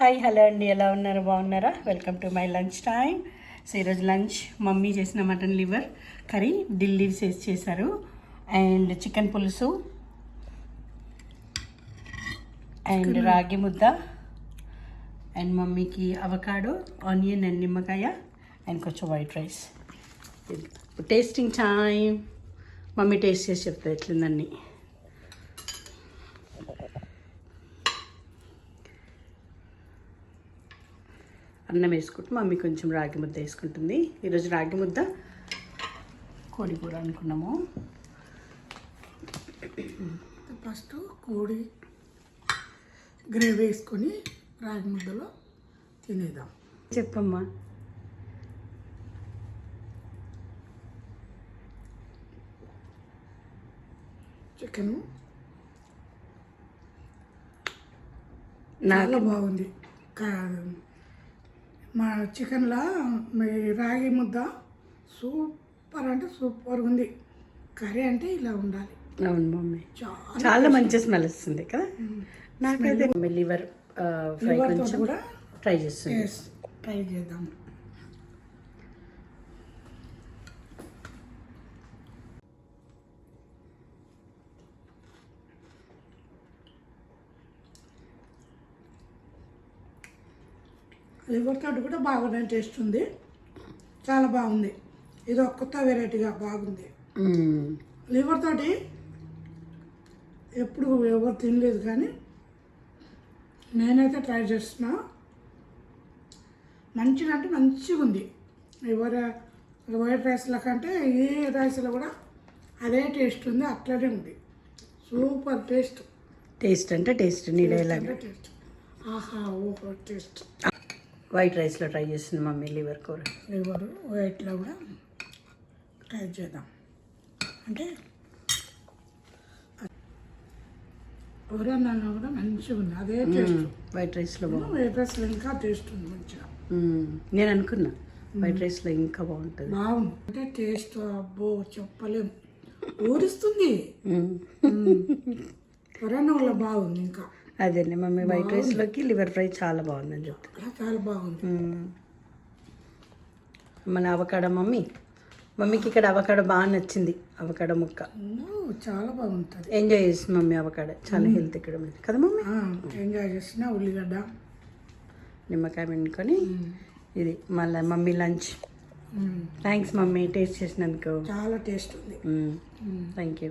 Hi hello అండి. ఎలా ఉన్నారు? బాగున్నారా? Welcome to my lunch time so ఈరోజు లంచ్ మమ్మీ చేసిన మటన్ లివర్ కర్రీ ఢిల్లీ వేసి చేశారు. అండ్ చికెన్ పులుసు. అండ్ రాగి ముద్ద. అండ్ మమ్మీకి అవకాడో ఆనియన్ అండ్ నిమ్మకాయ అండ్ కొంచెం white rice tasting time mummy taste చేసి చెప్తుంది ఎట్లుందని. అన్నం వేసుకుంటూ మమ్మీ కొంచెం రాగి ముద్ద వేసుకుంటుంది. ఈరోజు రాగి ముద్ద కోడి కూర అనుకున్నాము. ఫస్ట్ కోడి గ్రేవీ వేసుకొని రాగి ముద్దలో తినేద్దాం. చెప్పమ్మా. చికెను చాలా బాగుంది. కా- మా చికెన్లో మీ రాగి ముద్ద సూపర్ అంటే సూపర్ ఉంది. కర్రీ అంటే ఇలా ఉండాలి. అవును మమ్మీ. చాలా చాలా మంచి స్మెల్ వస్తుంది కదా? నాకైతే లివర్ ఫ్రై కూడా ట్రై చేస్తుంది. ట్రై చేద్దాం. లివర్ తోటి కూడా బాగానే టేస్ట్ ఉంది. చాలా బాగుంది. ఇది ఒక కొత్త వెరైటీగా బాగుంది. లివర్ తోటి ఎప్పుడు ఎవరు తినలేదు కానీ నేనైతే ట్రై చేస్తున్నా. మంచిగా అంటే మంచిగా ఉంది. ఎవరు వైట్ రైస్ల కంటే ఏ రైస్లో కూడా అదే టేస్ట్ ఉంది అట్లనే ఉంది. సూపర్ టేస్ట్ టేస్ట్ అంటే టేస్ట్ నీ డైలాగ్. టేస్ట్ ఆహా ఓహో టేస్ట్ వైట్ రైస్లో ట్రై చేస్తుంది మమ్మీ లివర్ కూర. లివర్ వైట్లో కూడా ట్రై చేద్దాం. అంటే ఎవరన్నా కూడా మంచిగా ఉంది. అదే టేస్ట్. వైట్ రైస్లో బాగుంది. వైట్ రైస్లో ఇంకా టేస్ట్ ఉంది మంచిగా. నేను అనుకున్నా వైట్ రైస్లో ఇంకా బాగుంటుంది. బాగుంది. అంటే టేస్ట్ అబ్బో చెప్పలేము ఊరిస్తుంది. వల్ల బాగుంది ఇంకా. అదేండి మమ్మీ వైట్ రైస్లోకి లివర్ ఫ్రై చాలా బాగుందని చెప్తాను చాలా బాగుంది. మన అవకాడ మమ్మీ మమ్మీకి ఇక్కడ అవకాడ బాగా నచ్చింది అవకాడ ముక్క. చాలా బాగుంటుంది. ఎంజాయ్ చేసింది మమ్మీ అవకాడ చాలా హెల్త్ ఇక్కడ కదా మమ్మీ? ఎంజాయ్ చేసిన ఉల్లిగడ్డ. నిమ్మకాయ పిండుకొని ఇది మళ్ళీ mummy lunch. Thanks mummy taste చేసినందుకు. చాలా టేస్ట్ ఉంది. Thank you